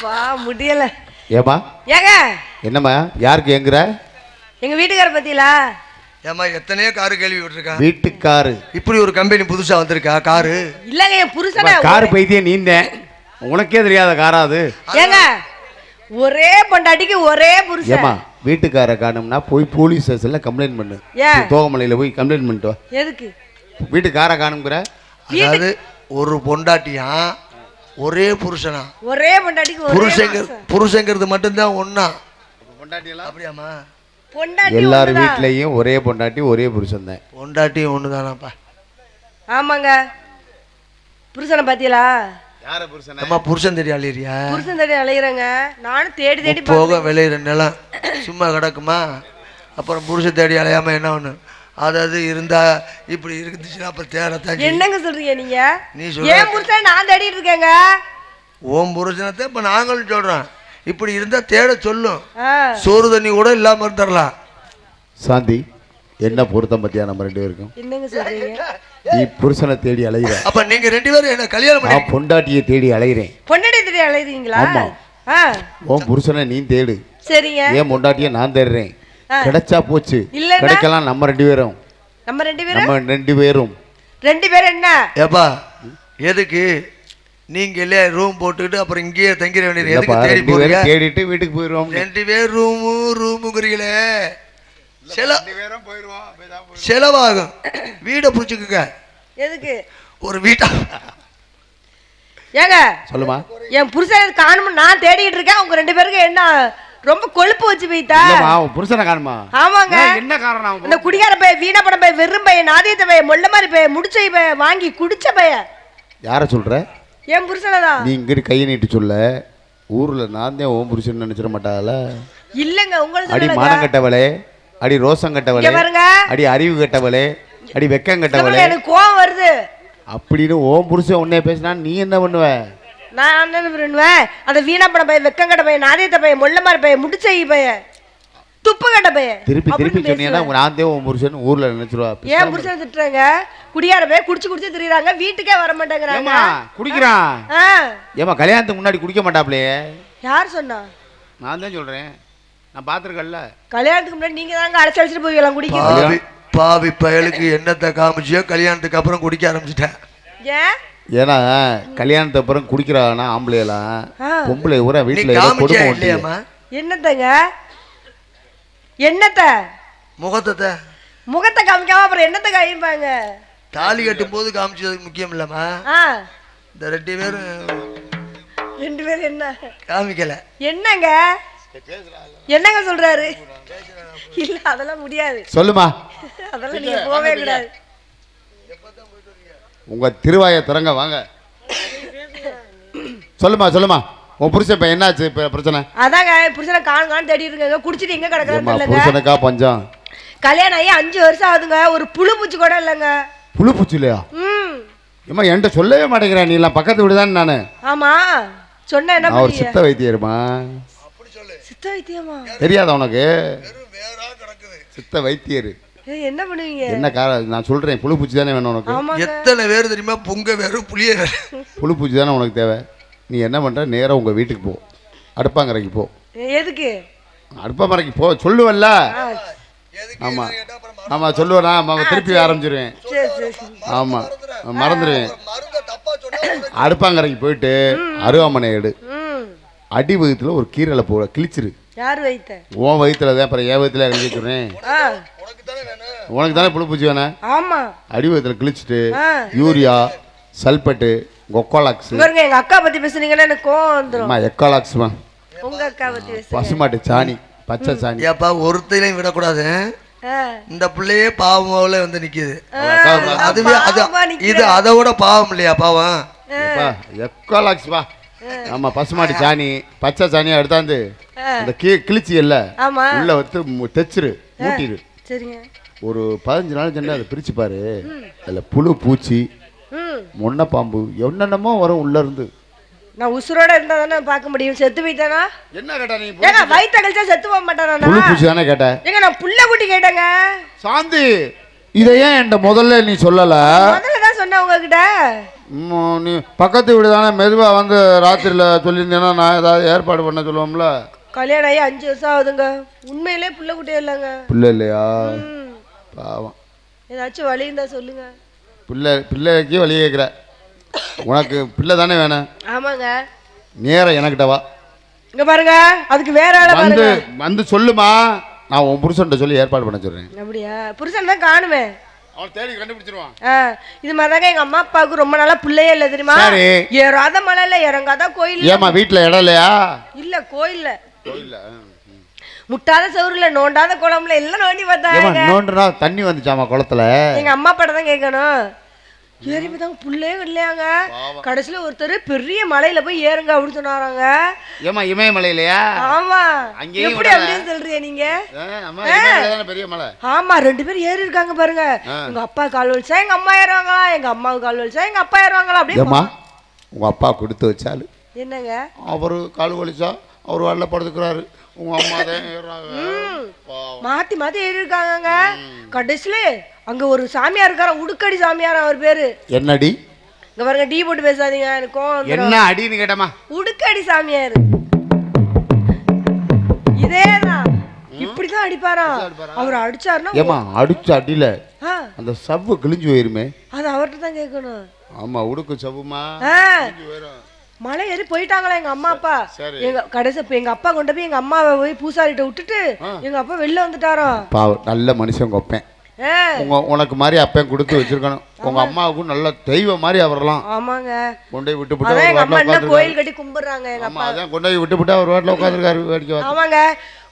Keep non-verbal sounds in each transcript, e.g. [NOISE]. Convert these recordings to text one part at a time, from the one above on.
அப்பா முடியல. ஏமா ஏங்க? என்னம்மா? யாருக்கு எங்குற எங்க வீட்டுக்கார பத்திலா ஏம்மா எத்தனையோ காரு கேள்வி விட்டுருக்கான் வீட்டுக்காரு. இப்படி ஒரு கம்பெனி புதுசா வந்திருக்கா காரு? இல்லங்க என் புருஷனை கார் பைத்தியம் நீந்தேன் உனக்கே தெரியாத காரா அது? ஏங்க ஒரே பொண்டாட்டிக்கு ஒரே புருஷன். ஏமா வீட்டுக்கார காணும்னா போய் போலீஸ் ஸ்டேஷன்ல கம்ப்ளைண்ட் பண்ணு? தோகமலையில போய் கம்ப்ளைண்ட் பண்ணிட்டு வா. எதுக்கு? வீட்டுக்கார காணுங்கிற? அதாவது ஒரு பொண்டாட்டியா ஒரே புருஷனா? ஒரே பொண்டாட்டிக்கு புருஷங்க. புருஷங்கிறது மட்டும்தான் ஒண்ணா. அப்படியாம்மா? பொண்டாட்டி எல்லார். வீட்லயும் ஒரே பொண்டாட்டி ஒரே புருஷன் தான் பொண்டாட்டியும் ஒண்ணுதானாப்பா. ஆமாங்க. புருஷனை பாத்தீங்களா? யார புருஷன்? அம்மா புருஷன் தெரியாளியா புருஷன் தேடி அலையிறேங்க. நானும் தேடி தேடி போக விளையிற நிலம் சும்மா கிடக்குமா? அப்புறம் புருஷன் தேடி அலையாம என்ன ஒண்ணு? அதாவது இருந்தா இப்படி இருந்துச்சுன்னா அப்புறம் தேடத்தான். என்னங்க சொல்றீங்க நீங்க? நீ சொல்ற- ஏன் புருஷன் நான் தேடிட்டு இருக்கேங்க? உன் புருஷனத்தை இப்ப நாங்களும் சொல்றோம். இப்படி இருந்தா தேட சொல்லும். சோறு தண்ணி கூட இல்லாம இருந்துடலாம். சாந்தி என்ன பொருத்தம் பத்தியா நம்ம ரெண்டு பேருக்கும்? என்னங்க சொல்றீங்க? நீ புருஷனை தேடி அலைகிற அப்ப நீங்க ரெண்டு பேரும் என்ன கல்யாணம் பண்ணி நான் பொண்டாட்டியை தேடி அலைகிறேன் பொண்டாட்டி தேடி அலையுறீங்களா? ஆமா. ஆ. உன் புருஷனை நீ தேடு. சரிங்க. ஏன் பொண்டாட்டியை நான் தேடுறேன். கிடைச்சா போச்சு? கிடைக்கலாம் நம்ம ரெண்டு பேரும். நம்ம ரெண்டு பேரும்? நம்ம ரெண்டு பேரும். ரெண்டு பேரும் என்ன? ஏப்பா எதுக்கு? நீங்க இல்லையா ரூம் போட்டுக்கிட்டு அப்புறம் இங்கேயே தங்கிட வேண்டியது. எதுக்கு தேடி ரெண்டு போறீங்க? பேரும் தேடிட்டு வீட்டுக்கு போயிடுவோம் ரெண்டு பேர் ரூமு ரூமுங்கிறீங்களே செல செலவாகும். வீடை பிடிச்சிக்குங்க. எதுக்கு? ஒரு வீட்டா? ஏங்க சொல்லுமா. என் புருஷன் காணும்னு நான் தேடிட்டு இருக்கேன். உங்க ரெண்டு பேருக்கு என்ன ரொம்ப கொழுப்பு வச்சு போயிட்டா புருஷனை காணுமா? ஆமாங்க. என்ன காரணம் இந்த குடிகார பைய வீணா படம் பைய வெறும் பைய நாதியத்த பைய மொல்ல மாதிரி பைய முடிச்ச பைய வாங்கி குடிச்ச பைய. யார சொல்ற? என் புருஷனை தான். நீ இங்கிட்டு கையை நீட்டு சொல்ல ஊர்ல நான் தான் உன் புருஷன் நினைச்சிட மாட்டாள? இல்லங்க உங்களை அடி மானம் கட்டவளே அடி ரோசம் கட்டவளே அடி அறிவு கட்டவளே அடி வெக்கம் கட்டவளே. எனக்கு கோவம் வருது. அப்படின்னு ஓம் புருஷன் உன்னைய பேசினா நீ என்ன பண்ணுவ? நான் என்ன பண்ணுவேன் அந்த வீணா படம் பைய வெக்கம் கட்ட பைய நாதியத்த பைய மொல்ல மாதிரி பைய முடிச்ச பைய துப்பு கட்ட பைய திருப்பி திருப்பி சொன்னீங்கன்னா. நான் புருஷன் ஊர்ல நினைச்சிருவா. ஏன் புருஷனை திட்டுறாங்க? குடியார பைய குடிச்சு குடிச்சு திரியுறாங்க வீட்டுக்கே வர மாட்டேங்கிறாங்க. குடிக்கிறான். ஏமா கல்யாணத்துக்கு முன்னாடி குடிக்க மாட்டாப்லையே? யார் சொன்னா? நான் தான் சொல்றேன். நான் பார்த்துருக்கேன்ல. கல்யாணத்துக்கு முன்னாடி நீங்க தாங்க அழைச்சு அழைச்சிட்டு போய்க்கலாம் குடிக்க? பாவி பாவி பயலுக்கு என்னத்தை காமிச்சியோ கல்யாணத்துக்கு அப்புறம் குடிக்க ஆரம்பிச்சிட்டேன். ஏன்? ஏன்னா கல்யாணத்துக்கு அப்புறம் குடிக்கிறாங்கன்னா ஆம்பளையெல்லாம். பொம்பளை ஊரா வீட்டுல ஏதோ காமிச்சியா கொடுமை ஒட்டியா இல்லையாம்மா என்னத்தங்க? என்னத்த? முகத்தை முகத்தை காமிக்காம அப்புறம் என்னத்தை காமிப்பாங்க? தாலி கட்டும் போது காமிச்சது முக்கியம் இல்லம்மா. இந்த ரெண்டு பேரும் ரெண்டு பேரும் என்ன? காமிக்கல. என்னங்க? என்னங்க சொல்றாரு? இல்ல அதெல்லாம் முடியாது. சொல்லுமா. அதெல்லாம் நீங்க போவே கூடாது. உங்க திருவாயை திறங்க வாங்க. சொல்லுமா சொல்லுமா. உன் புருஷன் இப்ப என்னாச்சு? இப்ப பிரச்சனை? அதாங்க புருஷனை காணுங்கான்னு தேடிட்டு இருக்காங்க குடிச்சிட்டு எங்க தெரியலங்க. புருஷனுக்கா பஞ்சம்? கல்யாணம் ஆகி அஞ்சு வருஷம் ஆகுதுங்க. ஒரு புழு பூச்சி கூட இல்லைங்க. புழு பூச்சி இல்லையா ம். ஏம்மா என்கிட்ட சொல்லவே மாட்டேங்கிறேன் நீ எல்லாம் பக்கத்து வீடு தான் நானு. ஆமா. சொன்ன என்ன ஒரு சித்த வைத்தியருமா? சித்த வைத்தியமா? தெரியாதா உனக்கு? சித்த வைத்தியர். என்ன பண்ணுவீங்க? என்ன காரணம் நான் சொல்றேன் புழு பூச்சி தானே வேணும் உனக்கு? எத்தனை பேர் தெரியுமா பொங்க வேறு புளிய வேறு? புழு பூச்சி தானே உனக்கு தேவை? நீ என்ன பண்ற? நேரா உங்க வீட்டுக்கு போ. அடுப்பாங்கரைக்கு போ. எதுக்கு? அடுப்பாங்கரைக்கு போ. சொல்லுவல்ல? ஆ, ஆமா. ஆமா சொல்லுவேனா ஆமா திருப்பி ஆரம்பிச்சிருவேன். சரி சரி சரி. ஆமா. மறந்துடுவேன். [COUGHS] அடுப்பாங்கரைக்கு போயிட்டு அருவாமனை எடு. அடி வயிற்றுல ஒரு கீரலை போ கிழிச்சிரு. யார் வைத்த உன் வயிற்றுல தான் அப்புறம் என் வயிற்றுல ஆ. உனக்கு தானே வேணும் உனக்கு தானே புழு பூச்சி வேணா? ஆமா. அடி வயிற்றுல கிழிச்சிட்டு யூரியா சல்பேட்டு கொக்கோலாக்ஸ். பாருங்க எங்க அக்கா பத்தி பேசுனீங்கன்னா எனக்கு கோவம் வந்துரும். அம்மா எக்கோலாக்ஸ்மா உங்க அக்கா பத்தி பசுமாட்டு சாணி பச்சை சாணி. ஏப்பா ஒருத்தையும் விடக்கூடாது. இந்த பிள்ளையே பாவமாவில் வந்து நிக்குது. அதுவே அது பாவமா. இது அதை விட பாவம் இல்லையா பாவம்? எக்கோலாக்ஸ்பா ஆமா பசுமாட்டு சாணி பச்சை சாணியை எடுத்தாந்து அந்த கீ கிழிச்சி இல்ல ஆமா. உள்ள வந்து தைச்சிரு மூட்டிரு. சரிங்க. ஒரு பதினஞ்சு நாள் சென்று அதை பிரிச்சு பாரு. அதுல புழு பூச்சி முன்ன பாம்பு என்னென்னமோ வரும் உள்ள இருந்து. நான் உசுரோட இருந்தா தானே பார்க்க முடியும். செத்து போயிட்டானா? என்ன கேட்டா நீ? ஏங்க வயிற்ற கழிச்சா செத்து போக மாட்டானா புழு பூச்சி தானே கேட்ட ஏங்க நான் புள்ள குட்டி கேட்டேங்க. சாந்தி இதை ஏன் என்கிட்ட முதல்ல நீ சொல்லல? முதல்ல தான் சொன்னேன் உங்ககிட்ட. நீ பக்கத்து வீடு தானே? மெதுவாக வந்து ராத்திரியில் சொல்லியிருந்தேன்னா நான் ஏதாவது ஏற்பாடு பண்ண சொல்லுவோம்ல? கல்யாணம் ஆகி அஞ்சு வருஷம் ஆகுதுங்க. உண்மையிலே புள்ள குட்டியே இல்லைங்க. பிள்ளை இல்லையா. பாவம். ஏதாச்சும் வழி இருந்தா சொல்லுங்க. பிள்ளை பிள்ளைக்கு வழி கேட்குற. உனக்கு பிள்ளை தானே வேணும்? ஆமாங்க. நேரம் எனக்கிட்ட வா. இங்க பாருங்க அதுக்கு வேற ஆளை வந்து பாருங்க. வந்து சொல்லுமா. நான் உன் புருஷன்ட்ட சொல்லி ஏற்பாடு பண்ண சொல்கிறேன் அப்படியா? புருஷன் தான் காணுமே. அவன் தேடி கண்டுபிடிச்சிருவான். ஆ, இது மாதிரிதாங்க எங்க அம்மா அப்பாவுக்கு ரொம்ப நாளா பிள்ளையே இல்ல தெரியுமா? சரி. ஏறாத மலை இல்ல இறங்காத கோயில் ஏம்மா வீட்டில் இடம் இல்லையா? இல்ல கோயில்ல. கோயில்ல முட்டாத சவுருல நோண்டாத குளம்ல எல்லாம் நோண்டி ஏமா பார்த்தாங்க நாள் தண்ணி வந்துச்சாமா குளத்துல? எங்க அம்மா அப்பாட்ட தான் கேட்கணும். ஏறி பார்த்தாங்க புள்ளையே இல்லையாங்க கடைசியில ஒருத்தர் பெரிய மலையில போய் ஏறுங்க அப்படின்னு சொன்னாராங்க. ஏமா இமயமலை இல்லையா ஆமா. அங்கேயும் எப்படி. அப்படின்னு சொல்றீங்க நீங்க? பெரிய மலை? ஆமா ரெண்டு பேரும் ஏறி இருக்காங்க பாருங்க. எங்க அப்பா கால் வலிச்சா எங்க அம்மா ஏறுவாங்களா? எங்க அம்மாவுக்கு கால் வலிச்சா எங்க அப்பா ஏறுவாங்களா? அப்படியே உங்க அப்பா கொடுத்து வச்சாலு என்னங்க? அவர் கால் வலிச்சா அவர் வரல படுத்துக்கிறாரு. உங்க அம்மா தான் ஏறுறாங்க. பாவம். மாத்தி மாத்தி ஏறி இருக்காங்க கடைசியில அங்க ஒரு சாமியார் இருக்காரா உடுக்கடி சாமியார் அவர் பேரு. என்னடி? இங்க பாருங்க டீ போட்டு பேசாதீங்க எனக்கு கோவம் வந்துரும். என்ன அடின்னு கேட்டமா உடுக்கடி சாமியார். இதேதான். இப்படிதான் அடிப்பாராம் அவர் அடிச்சாருன்னா ஏமா அடிச்ச அடியில ஆ, அந்த சவ்வு கிழிஞ்சு போயிருமே. அது அவர்கிட்ட தான் கேட்கணும். ஆமா உடுக்கு சவ்வுமா? ஆ, கிழிஞ்சு போயிரும். மலை ஏறி போயிட்டாங்களா எங்க அம்மா அப்பா. எங்க கடைசி இப்ப எங்க அப்பா கொண்டு போய் எங்க அம்மாவை போய் பூசாரிட்ட விட்டுட்டு எங்க அப்பா வெளில வந்துட்டாராம் பாவம் நல்ல மனுஷன் கொப்பேன் உங்க உனக்கு மாதிரி அப்பன் கொடுத்து வச்சிருக்கணும். உங்க அம்மாவுக்கும் நல்ல தெய்வம் மாதிரி அவரெல்லாம் ஆமாங்க. கொண்டு போய் விட்டு விட்டு எங்க அம்மா என்ன கோயில் கட்டி கும்பிடுறாங்க எங்க ஆமா அதான் கொண்டு போய் விட்டு விட்டு அவர் வாட்டில் உட்காந்துருக்காரு வேடிக்கை. ஆமாங்க.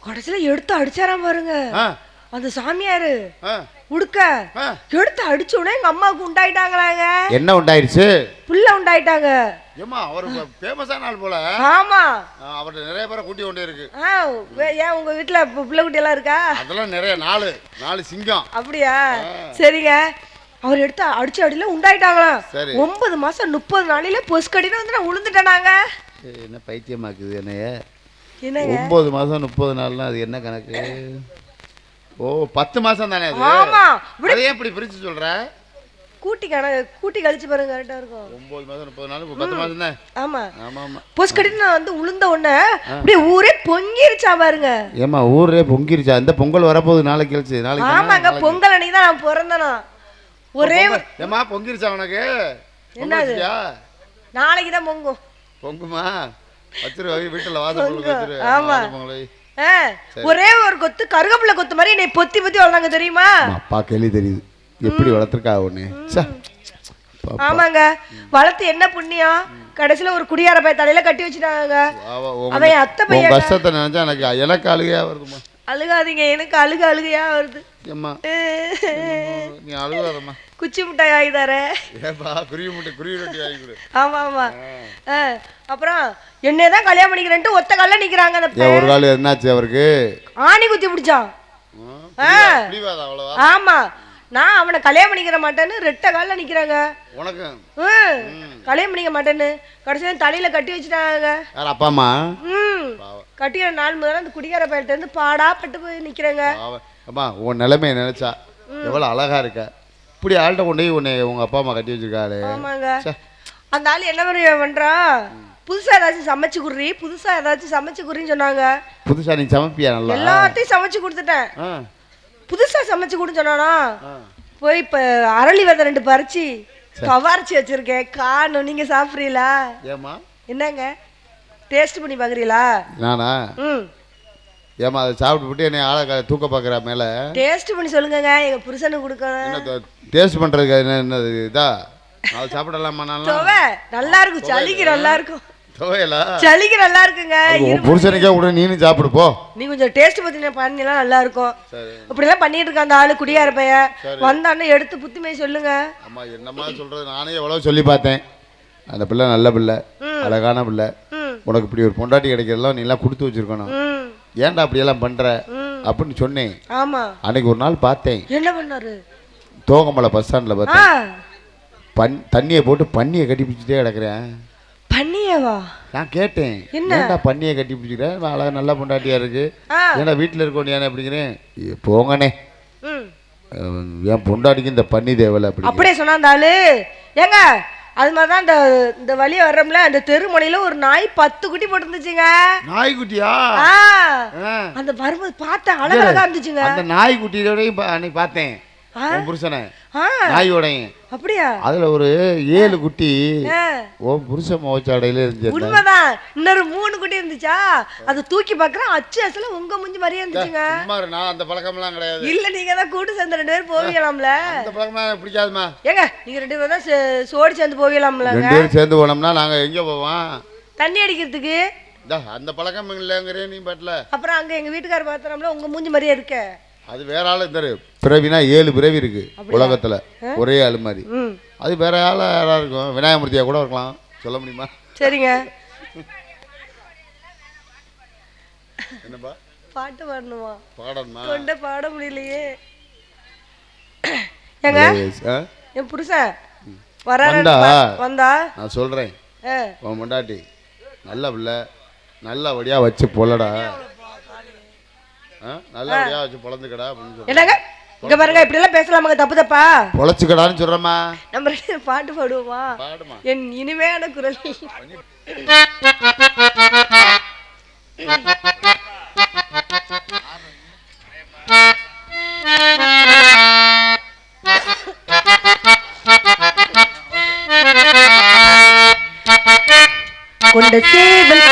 கடைசியில எடுத்து அடிச்சாராம் பாருங்க. அந்த சாமியாரு உடுக்க. எடுத்து அடிச்ச உடனே எங்க அம்மாவுக்கு உண்டாயிட்டாங்களாங்க. என்ன உண்டாயிருச்சு? புள்ள உண்டாயிட்டாங்க. ஏமா அவர் ஃபேமஸான ஆள் போல. ஆமா. அவர்கிட்ட நிறைய பேரை கூட்டி கொண்டே இருக்கு. ஆ வே- ஏன் உங்க வீட்டுல பிள்ளை குட்டி எல்லாம் இருக்கா? அதெல்லாம் நிறைய நாலு நாலு சிங்கம். அப்படியா? சரிங்க. அவர் எடுத்து அடிச்ச அடியில உண்டாயிட்டாங்களாம். சரி. ஒன்பது மாசம் முப்பது நாளையில பொஸ்கடின்னு வந்து நான் உளுந்துட்டேனாங்க என்ன பைத்தியமாக்குது என்னைய? என்னங்க? ஒன்பது மாசம் முப்பது நாள்னா அது என்ன கணக்கு? ஓ பத்து மாசம் தானே அது? ஆமா. இப்படி அதை ஏன் இப்படி பிரிச்சு சொல்ற? கூட்டி கண கூட்டி கழிச்சு பாருங்க கரெக்டா இருக்கும். ஒன்பது மாசம் முப்பது நாள் பத்து மாசம் தான் ஆமா. ஆமா ஆமா. பொஸ்கடின்னு நான் வந்து உளுந்த உடனே அப்படியே ஊரே பொங்கிருச்சா பாருங்க. ஏமா ஊரே பொங்கிருச்சா? இந்த பொங்கல் வரப்போகுது நாளைக்கு கழிச்சு நாளைக்கு? ஆமாங்க பொங்கல் அன்னைக்கு தான் நான் பிறந்தனா ஒரே ஏம்மா பொங்கிருச்சா உனக்கு? என்னது? நாளைக்கு தான் பொங்கும். பொங்குமா? வச்சிரு வீட்டுல வாசல் வச்சிரு. ஆமா. பொங்கல் ஒரே ஒரு கொத்து கருகப்பிள்ளை கொத்து மாதிரி என்னை பொத்தி பொத்தி வளர்ந்தாங்க தெரியுமா? அப்பா கேள்வி தெரியுது. எப்படி வளர்த்துருக்கா. பாப்பா. ஆமாங்க. வளர்த்து என்ன புண்ணியம் கடைசியில ஒரு குடியார பைய தலையில கட்டி வச்சுட்டாங்க அவன் அத்தை பையன் கஷ்டத்தை நினைச்சா எனக்கு எனக்கு அழுகையா வருதுமா அழுகாதீங்க. எனக்கு அழுக அழுகையா வருது. ஏம்மா? நீ அழுகாதம்மா. குச்சி மிட்டாய் வாங்கி தரேன். குருவி முட்டை குருவி ரொட்டி வாங்கி கொடு. ஆமா ஆமா. அப்புறம் என்னைய தான் கல்யாணம் பண்ணிக்கிறேன்ட்டு ஒத்த கல்ல நிக்கிறாங்க அந்த. ஒரு கால் என்னாச்சு அவருக்கு? ஆணி குத்தி பிடிச்சான். ஆமா. நான் அவனை கல்யாணம் பண்ணிக்கிற மாட்டேன்னு ரெட்டை கால்ல நிக்கிறாங்க. உனக்கு? ம், கல்யாணம் பண்ணிக்க மாட்டேன்னு கடைசியில தலையில கட்டி வச்சுட்டாங்க. அப்பா அம்மா? ம். கட்டிக்கிற நாள் முதல்ல அந்த குடிகார இருந்து பாடா பட்டு போய் நிக்கிறேங்க. பாவம். அம்மா உன் நிலைமையை நினைச்சா எவ்வளவு அழகா இருக்க. இப்படி ஆள்கிட்ட கொண்டு போய் உன்னை உங்க அப்பா அம்மா கட்டி வச்சிருக்காரு ஆமாங்க. அந்த ஆள் என்ன பண்றான் புதுசா ஏதாச்சும் சமைச்சு குடுறி புதுசா ஏதாச்சும் சமைச்சு குடுறின்னு சொன்னாங்க. புதுசா நீ சமைப்பியா நல்லா? எல்லாத்தையும் சமைச்சு கொடுத்துட்டேன். ஆ, புதுசா சமைச்சு கொடுன்னு சொன்னானா. போய் இப்ப அரளி விதை ரெண்டு பறிச்சு கவாரிச்சு வச்சிருக்கேன். காணும் நீங்க சாப்பிட்றீங்களா? ஏம்மா? என்னங்க? டேஸ்ட் பண்ணி பாக்குறீங்களா? நானா? ம். ஏம்மா அதை சாப்பிட்டு என்னை ஆளை தூக்க பார்க்குறா மேலே? டேஸ்ட் பண்ணி சொல்லுங்கங்க. எங்க புருஷனுக்கு கொடுக்கணும் டேஸ்ட் பண்ணுறதுக்கு என்ன என்னது இதா அதை சாப்பிடலாமா துவை. நல்லா இருக்கும். சளிக்கு நல்லா இருக்கும். துவையலா? சளிக்கு நல்லா இருக்குங்க. உன் புருஷனுக்கே கூட நீனும் சாப்பிடு போ. நீ கொஞ்சம் டேஸ்ட் பத்தி பண்ணிலாம் நல்லா இருக்கும் சரி. இப்படிலாம் பண்ணிட்டு இருக்க அந்த ஆளு குடியார பையன் வந்தானே எடுத்து புத்திமை சொல்லுங்க. அம்மா என்னம்மா [CLEARS THROAT] சொல்கிறது நானே எவ்வளோ சொல்லி பார்த்தேன். அந்த பிள்ளை நல்ல பிள்ளை அழகான பிள்ளை. உனக்கு இப்படி ஒரு பொண்டாட்டி கிடைக்கிறதெல்லாம் நீ எல்லாம் கொடுத்து வச்சிருக்கணும். ஏன்டா அப்படியெல்லாம் பண்ணுற ம். அப்படின்னு சொன்னேன். ஆமா. அன்னைக்கு ஒரு நாள் பார்த்தேன். என்ன பண்ணாரு? தோகமலை பஸ் ஸ்டாண்டில் பார்த்தேன். பன் தண்ணியை போட்டு பன்னியை கட்டி பிடிச்சிட்டே கிடக்குறேன். பண்ணியவா? நான் கேட்டேன். என்னடா பன்னியை கட்டி பிடிச்சிக்கிறேன் அழகா நல்ல பொண்டாட்டியா இருக்கு. ஏன்னா வீட்டில் இருக்கோம் ஏன்னா அப்படிங்கிறேன். "ஏ, போங்கண்ணே. என் பொண்டாட்டிக்கு இந்த பன்னி தேவையில்ல அப்படி அப்படியே சொன்னா அந்த ஆளு ஏங்க அது மாதிரி தான் இந்த இந்த வழியா வர்றோம்ல அந்த தெருமுனையில ஒரு நாய் பத்து குட்டி போட்டுருந்துச்சுங்க. நாய்க்குட்டியா. அந்த வரும்போது பார்த்தா அழகழகா இருந்துச்சுங்க. அந்த நாய்க்குட்டியோடையும் பா- அன்னைக்கு பார்த்தேன். உன் புருஷனை நாயோடையும் அப்படியா? அதுல ஒரு ஏழு குட்டி ஓ புருஷன் மோச்சாடையில இருந்துச்சு உண்மைதான். இன்னொரு மூணு குட்டி இருந்துச்சா? அதை தூக்கி பார்க்கறேன் அச்சு அசல உங்க மூஞ்சி மாதிரியே இருந்துச்சுங்க. நான் அந்த பழக்கம்லாம் கிடையாது. இல்ல நீங்க தான் கூட்டு சேர்ந்து ரெண்டு பேரும் போவீங்களாம்ல அந்த பழக்கம்லாம் எனக்கு பிடிக்காதுமா. ஏங்க நீங்க ரெண்டு பேரும் தான் சோடி சேர்ந்து போவீங்களாம்லங்க ரெண்டு பேரும் சேர்ந்து போனோம்னா நாங்க எங்க போவோம்? தண்ணி அடிக்கிறதுக்கு. அந்த பழக்கம் இல்லைங்கிறே நீ பாட்டில் அப்புறம் அங்க எங்க வீட்டுக்காரர் பார்த்தோம்ல உங்க மூஞ்சி மாதிரியே இருக்க. அது வேற ஆளு தரு பிறவினா ஏழு பிறவி இருக்கு உலகத்துல. ஒரே ஆளு மாதிரி. அது வேற ஆளா யாரா இருக்கும்? விநாயகமூர்த்தியா கூட இருக்கலாம். சொல்ல முடியுமா? சரிங்க. என்னப்பா? பாட்டு பாடணுமா? பாடணுமா? கொண்ட பாட முடியலையே. [COUGHS] ஏங்க? என் புருஷன்? வந்தா? வந்தா? நான் சொல்றேன். உன் முண்டாட்டி நல்ல பிள்ளை நல்லபடியா வச்சு பொல்லடா? நல்லபடியா வச்சு பொழந்துக்கடா அப்படின்னு என்னங்க? இங்க பாருங்க இப்படி எல்லாம் பேசலாமாங்க? தப்பு தப்பா பொழைச்சுக்கடான்னு சொல்றேம்மா. நம்ம ரெண்டு பாட்டு பாடுவோமா? பாடுமா. என் இனிமையான குரல். கொண்ட சேவல்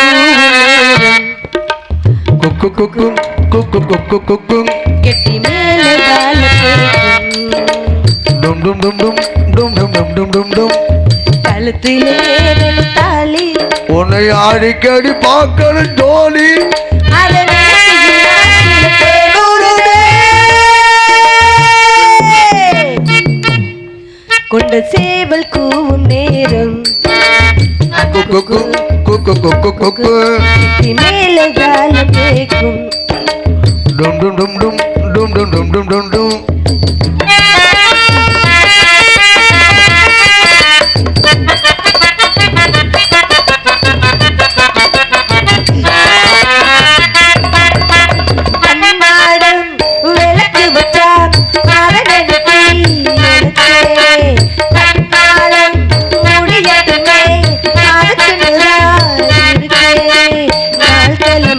குக்கு குக்கு குக்கு குக்கு குக்கு. டும் டும் டும் டும் டும் டும் டும் டும் டும் கழுத்திலே தாலி உன்னை அடிக்கடி பார்க்கணும் ஜோலி. கொண்ட சேவல் கூவும் நேரம் குக்கு குக்கு குக்கு குக்கு மேலே வாழ கேட்கும் டும் டும் டும் டும் டும் டும் டும் டும் டும் டும்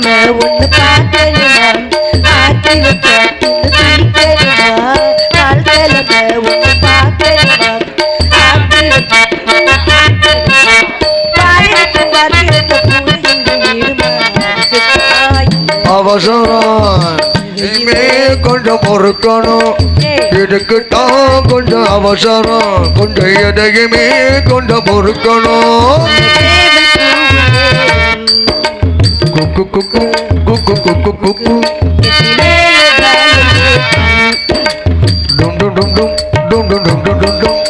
என்ன ஒன்று பார்க்கலையா பார்க்கல துடிக்கலையா வாழ்க்கையில ஒன்று பார்க்கலையா அவசரம். இனிமே கொஞ்சம் பொறுக்கணும். இதுக்குத்தான் கொஞ்சம் அவசரம். கொஞ்சம் எதையுமே கொஞ்சம் பொறுக்கணும். குக்கு குக்கு குக்கு குக்கு குக்கு டும் டும் டும் டும் டும் டும் டும் டும் டும்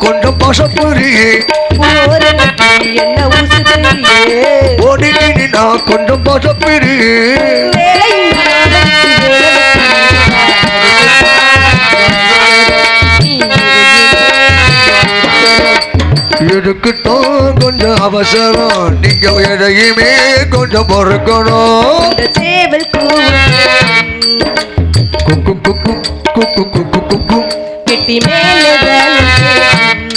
கொண்ட பாசப்புரி ஓடினி நான் கொண்ட பாசப்புரி இருக்குட்டோம் கொஞ்சம் அவசரம். நீங்க எதையுமே கொஞ்சம் பொறுக்கணும். குக்கு குக்கு குக்கு குக்கு குக்கு குக்கு மேலே